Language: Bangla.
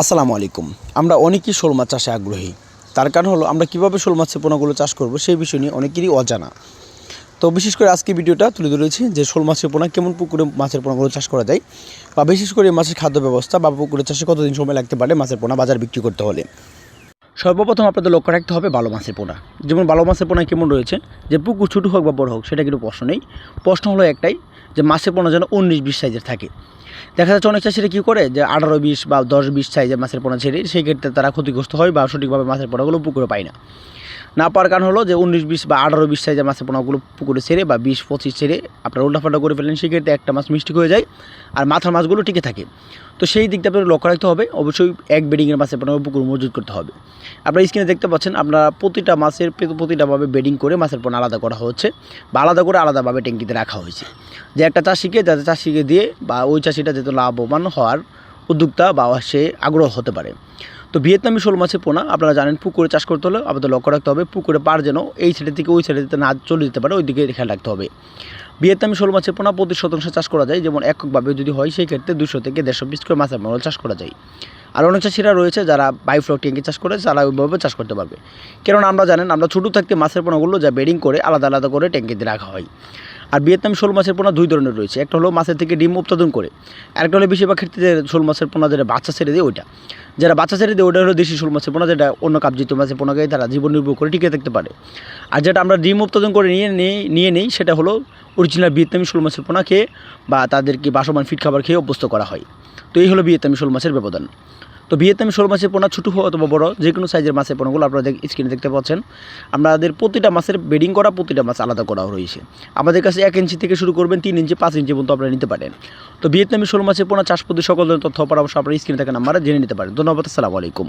আসসালামু আলাইকুম। আমরা অনেকেই শোল মাছ চাষে আগ্রহী। তার কারণ হলো, আমরা কীভাবে শোল মাছের পোনাগুলো চাষ করব সেই বিষয় নিয়ে অনেকেরই অজানা। তো বিশেষ করে আজকে ভিডিওটা তুলে ধরেছি যে শোল মাছের পোনা, কেমন পুকুরে মাছের পোনাগুলো চাষ করা যায় বা বিশেষ করে মাছের খাদ্য ব্যবস্থা বা পুকুরে চাষে কতদিন সময় লাগতে পারে মাছের পোনা বাজার বিক্রি করতে হলে। সর্বপ্রথম আপনাদের লক্ষ্য রাখতে হবে ভালো মাছের পোনা। যেমন ভালো মাছের পোনা কেমন রয়েছে? যে পুকুর ছোটো হোক বা বড় হোক, সেটা কিন্তু প্রশ্ন নেই। প্রশ্ন হলো একটাই, যে মাছের পোনা যেন উনিশ বিশ সাইজের থাকে। দেখা যাচ্ছে অনেক চাষিরা কী করে যে আঠারো বিশ বা দশ বিশ সাইজের মাছের পোনা ছেড়ে সেই ক্ষেত্রে তারা ক্ষতিগ্রস্ত হয় বা সঠিকভাবে মাছের পোনাগুলো পুকুরে পায় না। না পাওয়ার কারণ হলো যে উনিশ বিশ বা আঠারো বিশ সাইজের মাছের পোনাগুলো পুকুরে ছেড়ে বা বিশ পঁচিশ ছেড়ে আপনার উল্টাফাল্টা করে ফেলেন, সেক্ষেত্রে একটা মাছ মিষ্টি হয়ে যায় আর মাথার মাছগুলো টিকে থাকে। তো সেই দিকটা আপনার লক্ষ্য রাখতে হবে। অবশ্যই এক বেডিংয়ের মাছের পোনা পুকুর মজুত করতে হবে। আপনারা স্ক্রিনে দেখতে পাচ্ছেন আপনারা প্রতিটা মাছের প্রতিটাভাবে বেডিং করে মাছের পোনা আলাদা করা হচ্ছে বা আলাদা করে আলাদাভাবে ট্যাঙ্কিতে রাখা হয়েছে। যে একটা চাষিকে, যাতে চাষিকে দিয়ে বা ওই চাষিটা যাতে লাভবান হওয়ার উদ্যোক্তা বা সে আগ্রহ হতে পারে। তো ভিয়েতনামি শোল মাছের পোনা, আপনারা জানেন পুকুরে চাষ করতে হলে আপনাদের লক্ষ্য রাখতে হবে, পুকুরে পার যেন এই সাইডে থেকে ওই সাইডে না চলে যেতে পারে ওই দিকে খেয়াল রাখতে হবে। ভিয়েতনামি শোল মাছের পোনা প্রতি শতাংশ চাষ করা যায়, যেমন এককভাবে যদি হয় সেই ক্ষেত্রে দুশো থেকে দেড়শো পিস করে মাছের পোনা চাষ করা যায়। আর অনেক চাষিরা রয়েছে যারা বায়োফ্লক ট্যাঙ্কি চাষ করে তারা ওইভাবে চাষ করতে পারবে। কেননা আমরা জানেন, আমরা ছোটো থাকতে মাছের পোনাগুলো যা বেডিং করে আলাদা আলাদা করে ট্যাঙ্কিতে রাখা হয়। আর ভিয়েতনামি শোল মাছের পোনা দুই ধরনের রয়েছে। একটা হলো মাছের থেকে ডিম উৎপাদন করে, আরেকটা হলো বেশিরভাগ ক্ষেত্রে শোল মাছের পোনা যেটা বাচ্চা ছেড়ে দেয় ওইটা। যারা বাচ্চা ছেড়ে দেয় ওটা হলো দেশি শোল মাছের পোনা যেটা অন্য কাপজিত মাছের পোনাকে তারা জীবন নির্ভর করে টিকে থাকতে পারে। আর যেটা আমরা ডিম উৎপাদন করে নিয়ে নিয়ে নিয়ে নিই, সেটা হলো অরিজিনাল ভিয়েতনামি শোল মাছের পোনা খেয়ে বা তাদেরকে বাসমান ফিট খাবার খেয়ে অভ্যস্ত করা হয়। তো এই হলো ভিয়েতনামি শোল মাছের ব্যবধান। তো ভিয়েতনামি শোল মাছের পোনা, ছোটো অথবা বড় যে কোনো সাইজের মাছের পোনাগুলো আপনারা স্ক্রিনে দেখতে পাচ্ছেন। আমাদের প্রতিটা মাছের বেডিং করা, প্রতিটা মাছ আলাদা করা রয়েছে। আমাদের কাছে এক ইঞ্চি থেকে শুরু করবেন, তিন ইঞ্চি পাঁচ ইঞ্চি পর্যন্ত আপনারা নিতে পারেন। তো ভিয়েতনামি শোল মাছের পোনা চাষ পদ্ধতি সকল ধরনের তথ্য, পরামর্শ আপনারা স্ক্রিনে থাকা নাম্বারে জেনে নিতে পারেন। ধন্যবাদ, আসসালামু আলাইকুম।